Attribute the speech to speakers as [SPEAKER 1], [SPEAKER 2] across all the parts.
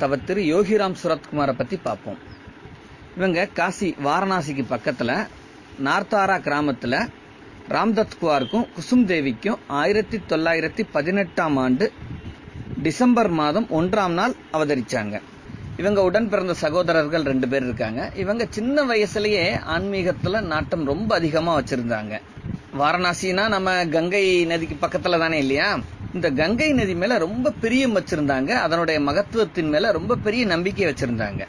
[SPEAKER 1] தவத்திரு யோகிராம் சுரத்குமாரை பற்றி பார்ப்போம். இவங்க காசி வாரணாசிக்கு பக்கத்தில் நார்த்தாரா கிராமத்தில் ராம்தத் குவாருக்கும் குசும் தேவிக்கும் ஆயிரத்தி தொள்ளாயிரத்தி பதினெட்டாம் ஆண்டு டிசம்பர் மாதம் ஒன்றாம் நாள் அவதரிச்சாங்க. இவங்க உடன் பிறந்த சகோதரர்கள் ரெண்டு பேர் இருக்காங்க. இவங்க சின்ன வயசுலயே ஆன்மீகத்தில் நாட்டம் ரொம்ப அதிகமாக வச்சிருந்தாங்க. வாரணாசினா நம்ம கங்கை நதிக்கு பக்கத்தில் தானே இல்லையா? இந்த கங்கை நதி மேல ரொம்ப பிரியம் வச்சிருந்தாங்க. அதனுடைய மகத்துவத்தின் மேல ரொம்ப பெரிய நம்பிக்கை வச்சிருந்தாங்க.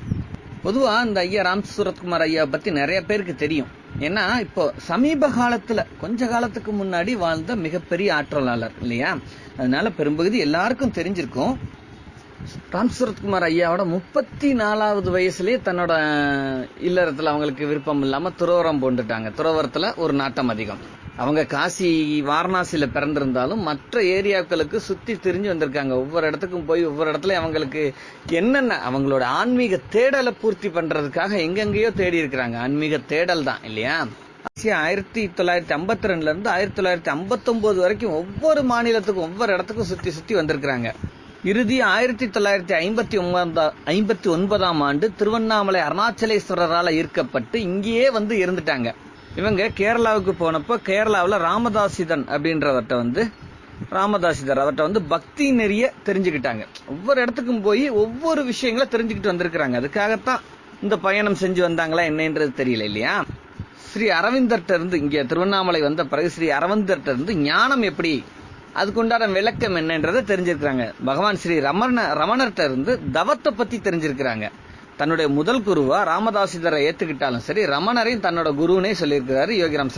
[SPEAKER 1] பொதுவா இந்த ஐயா ராம் சூரத்குமார் ஐயா பத்தி நிறைய பேருக்கு தெரியும். ஏன்னா இப்போ சமீப காலத்துல கொஞ்ச காலத்துக்கு முன்னாடி வாழ்ந்த மிகப்பெரிய ஆற்றலாளர் இல்லையா? அதனால பெரும்பகுதி எல்லாருக்கும் தெரிஞ்சிருக்கும். ராம் சூரத்குமார் ஐயாவோட முப்பத்தி நாலாவது வயசுலயே தன்னோட இல்லறத்துல அவங்களுக்கு விருப்பம் இல்லாம துறவரம் போண்டுட்டாங்க துறவரத்துல ஒரு நாட்டம் அதிகம். அவங்க காசி வாரணாசியில் பிறந்திருந்தாலும் மற்ற ஏரியாக்களுக்கு சுற்றி திரிஞ்சு வந்திருக்காங்க. ஒவ்வொரு இடத்துக்கும் போய் ஒவ்வொரு இடத்துல அவங்களுக்கு என்னென்ன அவங்களோட ஆன்மீக தேடலை பூர்த்தி பண்ணுறதுக்காக எங்கெங்கேயோ தேடி இருக்கிறாங்க. ஆன்மீக தேடல் தான் இல்லையா? ஆயிரத்தி தொள்ளாயிரத்தி ஐம்பத்தி ரெண்டுல இருந்து ஆயிரத்தி தொள்ளாயிரத்தி ஐம்பத்தொம்போது வரைக்கும் ஒவ்வொரு மாநிலத்துக்கும் ஒவ்வொரு இடத்துக்கும் சுற்றி சுற்றி வந்திருக்கிறாங்க. இறுதி ஆயிரத்தி தொள்ளாயிரத்தி ஐம்பத்தி ஒன்பதாம் ஐம்பத்தி ஒன்பதாம் ஆண்டு திருவண்ணாமலை அருணாச்சலேஸ்வரரால் ஈர்க்கப்பட்டு இங்கேயே வந்து இருந்துட்டாங்க. இவங்க கேரளாவுக்கு போனப்போ கேரளாவில் ராமதாசிதன் அப்படின்றவர்கிட்ட வந்து ராமதாசிதர் அவர்கிட்ட வந்து பக்தி நெறிய தெரிஞ்சுக்கிட்டாங்க. ஒவ்வொரு இடத்துக்கும் போய் ஒவ்வொரு விஷயங்களை தெரிஞ்சுக்கிட்டு வந்திருக்கிறாங்க. அதுக்காகத்தான் இந்த பயணம் செஞ்சு வந்தாங்களா என்னன்றது தெரியல இல்லையா? ஸ்ரீ அரவிந்தர்கிட்ட இருந்து இங்கே திருவண்ணாமலை வந்த பிறகு ஸ்ரீ அரவிந்தர்கிட்ட இருந்து ஞானம் எப்படி அதுக்குண்டான விளக்கம் என்னன்றதை தெரிஞ்சிருக்கிறாங்க. பகவான் ஸ்ரீ ரமண ரமணர்கிட்ட இருந்து தவத்தை பத்தி தெரிஞ்சிருக்கிறாங்க. தன்னுடைய முதல் குருவா ராமதாசிதரை ஏத்துக்கிட்டாலும் சரி ரமணரையும் தன்னோட குருனே சொல்லியிருக்கிறாரு யோகிராம்